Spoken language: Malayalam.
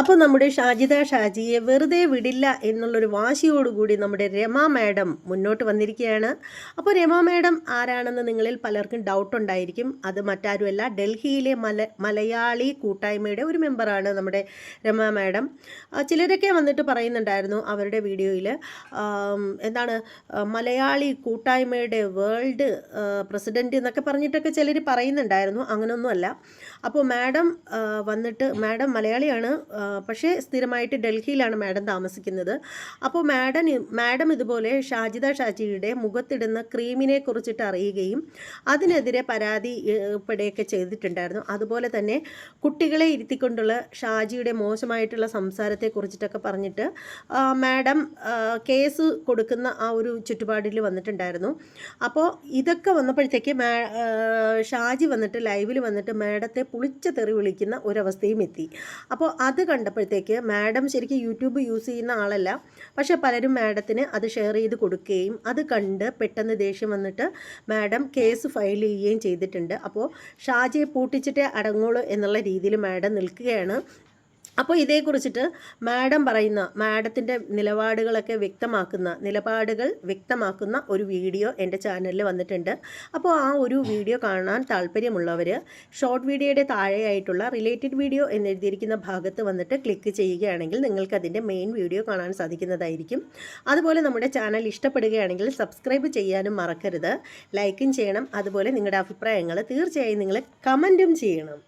അപ്പോൾ നമ്മുടെ ഷാജിദ ഷാജിയെ വെറുതെ വിടില്ല എന്നുള്ളൊരു വാശിയോടുകൂടി നമ്മുടെ രമ മാഡം മുന്നോട്ട് വന്നിരിക്കുകയാണ്. അപ്പോൾ രമ മാഡം ആരാണെന്ന് നിങ്ങളിൽ പലർക്കും ഡൗട്ട് ഉണ്ടായിരിക്കും. അത് മറ്റാരുമല്ല ഡൽഹിയിലെ മല മലയാളി കൂട്ടായ്മയുടെ ഒരു മെമ്പറാണ് നമ്മുടെ രമ മാഡം. ചിലരൊക്കെ വന്നിട്ട് പറയുന്നുണ്ടായിരുന്നു അവരുടെ വീഡിയോയിൽ എന്താണ് മലയാളി കൂട്ടായ്മയുടെ വേൾഡ് പ്രസിഡന്റ് എന്നൊക്കെ പറഞ്ഞിട്ടൊക്കെ ചിലർ പറയുന്നുണ്ടായിരുന്നു. അങ്ങനെയൊന്നുമല്ല അപ്പോൾ മാഡം വന്നിട്ട് മാഡം മലയാളിയാണ് പക്ഷേ സ്ഥിരമായിട്ട് ഡൽഹിയിലാണ് മാഡം താമസിക്കുന്നത്. അപ്പോൾ മാഡം മാഡം ഇതുപോലെ ഷാജിദ ഷാജിയുടെ മുഖത്തിടുന്ന ക്രീമിനെ കുറിച്ചിട്ട് അറിയുകയും അതിനെതിരെ പരാതി പെടുകയൊക്കെ ചെയ്തിട്ടുണ്ടായിരുന്നു. അതുപോലെ തന്നെ കുട്ടികളെ ഇരുത്തിക്കൊണ്ടുള്ള ഷാജിയുടെ മോശമായിട്ടുള്ള സംസാരത്തെ കുറിച്ചിട്ടൊക്കെ പറഞ്ഞിട്ട് മാഡം കേസ് കൊടുക്കുന്ന ആ ഒരു ചുറ്റുപാടിൽ വന്നിട്ടുണ്ടായിരുന്നു. അപ്പോൾ ഇതൊക്കെ വന്നപ്പോഴത്തേക്ക് മാ ഷാജി വന്നിട്ട് ലൈവിൽ വന്നിട്ട് മാഡത്തെ പുളിച്ച തെറി വിളിക്കുന്ന ഒരവസ്ഥയും എത്തി. അപ്പോൾ അത് കണ്ടപ്പോഴത്തേക്ക് മാഡം ശരിക്കും യൂട്യൂബ് യൂസ് ചെയ്യുന്ന ആളല്ല. പക്ഷെ പലരും മാഡത്തിന് അത് ഷെയർ ചെയ്ത് കൊടുക്കുകയും അത് കണ്ട് പെട്ടെന്ന് ദേഷ്യം വന്നിട്ട് മാഡം കേസ് ഫയൽ ചെയ്യുകയും ചെയ്തിട്ടുണ്ട്. അപ്പോൾ ഷാജിയെ പൂട്ടിച്ചിട്ടേ അടങ്ങുള്ളൂ എന്നുള്ള രീതിയിൽ മാഡം നിൽക്കുകയാണ്. അപ്പോൾ ഇതേക്കുറിച്ചിട്ട് മാഡം പറയുന്ന മാഡത്തിന്റെ നിലപാടുകളൊക്കെ വ്യക്തമാക്കുന്ന നിലപാടുകൾ വ്യക്തമാക്കുന്ന ഒരു വീഡിയോ എന്റെ ചാനലിൽ വന്നിട്ടുണ്ട്. അപ്പോൾ ആ ഒരു വീഡിയോ കാണാൻ താല്പര്യമുള്ളവർ ഷോർട്ട് വീഡിയോയുടെ താഴെയായിട്ടുള്ള റിലേറ്റഡ് വീഡിയോ എന്നെഴുതിയിരിക്കുന്ന ഭാഗത്ത് വന്നിട്ട് ക്ലിക്ക് ചെയ്യുകയാണെങ്കിൽ നിങ്ങൾക്ക് അതിന്റെ മെയിൻ വീഡിയോ കാണാൻ സാധിക്കുന്നതായിരിക്കും. അതുപോലെ നമ്മുടെ ചാനൽ ഇഷ്ടപ്പെടുകയാണെങ്കിൽ സബ്സ്ക്രൈബ് ചെയ്യാനും മറക്കരുത്. ലൈക്കും ചെയ്യണം. അതുപോലെ നിങ്ങളുടെ അഭിപ്രായങ്ങൾ തീർച്ചയായും നിങ്ങൾ കമന്റും ചെയ്യണം.